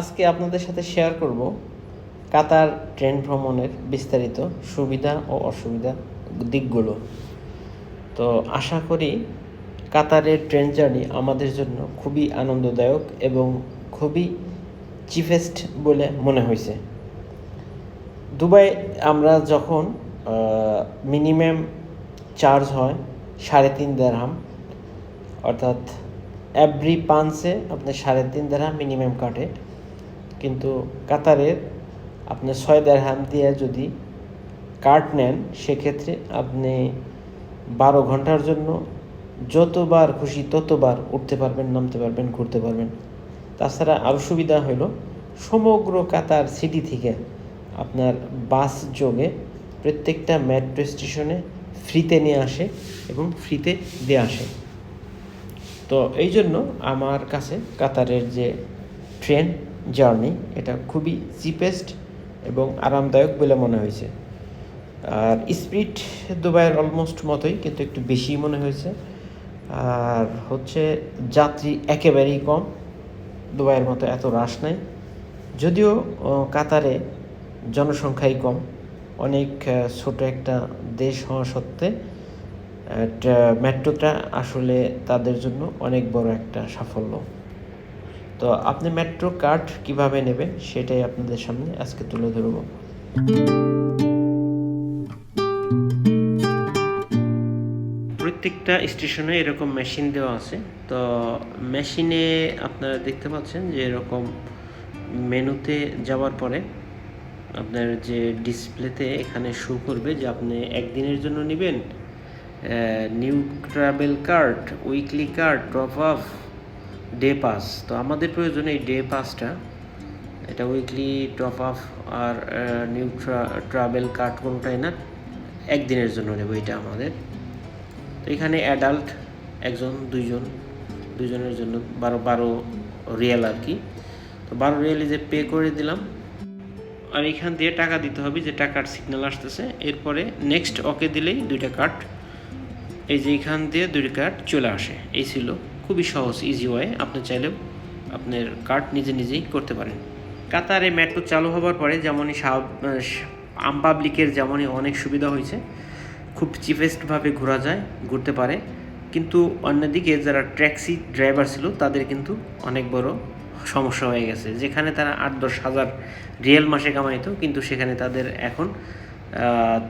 আজকে আপনাদের সাথে শেয়ার করব কাতার ট্রেন ভ্রমণের বিস্তারিত সুবিধা ও অসুবিধা দিকগুলো। তো আশা করি কাতারের ট্রেন জার্নি আমাদের জন্য খুবই আনন্দদায়ক এবং খুবই চিফেস্ট বলে মনে হয়েছে। দুবাই আমরা যখন মিনিমাম চার্জ হয় সাড়ে তিন দেড়হাম অর্থাৎ এভরি পাঞ্চে আপনার সাড়ে তিন দেড়হাম মিনিমাম কাটে। কিন্তু কাতারের আপনি ছয় দেড়হাম দিয়ে যদি কার্ড নেন, সেক্ষেত্রে আপনি বারো ঘণ্টার জন্য যতবার খুশি ততবার উঠতে পারবেন, নামতে পারবেন, ঘুরতে পারবেন। তাছাড়া আরও সুবিধা হলো, সমগ্র কাতার সিটি থেকে আপনার বাস যোগে প্রত্যেকটা মেট্রো স্টেশনে ফ্রিতে নিয়ে আসে এবং ফ্রিতে দিয়ে আসে। তো এই জন্য আমার কাছে কাতারের যে ট্রেন জার্নি, এটা খুবই চিপেস্ট এবং আরামদায়ক বলে মনে হয়েছে। আর স্পিড দুবাইয়ের অলমোস্ট মতোই, কিন্তু একটু বেশি মনে হয়েছে। আর হচ্ছে যাত্রী একেবারেই কম, দুবাইয়ের মতো এত রাশ নাই। যদিও কাতারে জনসংখ্যাই কম। অনেক ছোট একটা দেশ হওয়া সত্ত্বে মেট্রোটা আসলে তাদের জন্য অনেক বড় একটা সাফল্য। তো আপনি মেট্রো কার্ড কীভাবে নেবেন সেটাই আপনাদের সামনে আজকে তুলে ধরবো। প্রত্যেকটা স্টেশনে এরকম মেশিন দেওয়া আছে। তো মেশিনে আপনারা দেখতে পাচ্ছেন যে এরকম মেনুতে যাওয়ার পরে আপনার যে ডিসপ্লেতে এখানে শো করবে যে আপনি একদিনের জন্য নেবেন new travel card weekly card drop off day pass তো আমাদের প্রয়োজন এই ডে পাসটা এটা উইকলি টপ অফ আর নিউ ট্রাভেল কার্ড কোনোটাই না, একদিনের জন্য নেব এটা আমাদের। তো এখানে অ্যাডাল্ট একজন, দুইজন দুজনের জন্য বারো বারো রিয়েল আর কি। তো বারো রিয়েলে যে পে করে দিলাম, আর এখান দিয়ে টাকা দিতে হবে, যে টাকার সিগন্যাল আসতেছে। এরপরে নেক্সট ওকে দিলেই দুইটা কার্ড এই যে এখান দিয়ে দুইটা কার্ড চলে আসে। এই ছিল খুবই সহজ ইজি ওয়ে আপনি চাইলেও আপনার কার্ড নিজে নিজেই করতে পারেন। কাতারে মেট্রো চালু হবার পরে যেমনই আম পাবলিকের যেমনই অনেক সুবিধা হয়েছে, খুব চিপেস্টভাবে ঘোরা যায়, ঘুরতে পারে। কিন্তু অন্যদিকে যারা ট্যাক্সি ড্রাইভার ছিল, তাদের কিন্তু অনেক বড় সমস্যা হয়ে গেছে। যেখানে তারা আট দশ হাজার রিয়েল মাসে কামাইতো, কিন্তু সেখানে তাদের এখন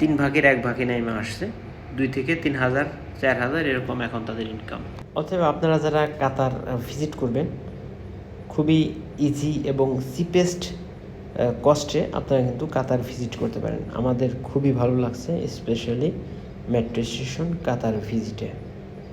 তিন ভাগের এক ভাগে নেমে আসছে। দুই থেকে তিন হাজার, চার হাজার এরকম এখন তাদের ইনকাম অথবা আপনারা যারা কাতার ভিজিট করবেন, খুবই ইজি এবং চিপেস্ট কস্টে আপনারা কিন্তু কাতার ভিজিট করতে পারেন। আমাদের খুবই ভালো লাগছে স্পেশালি মেট্রো স্টেশন কাতার ভিজিটে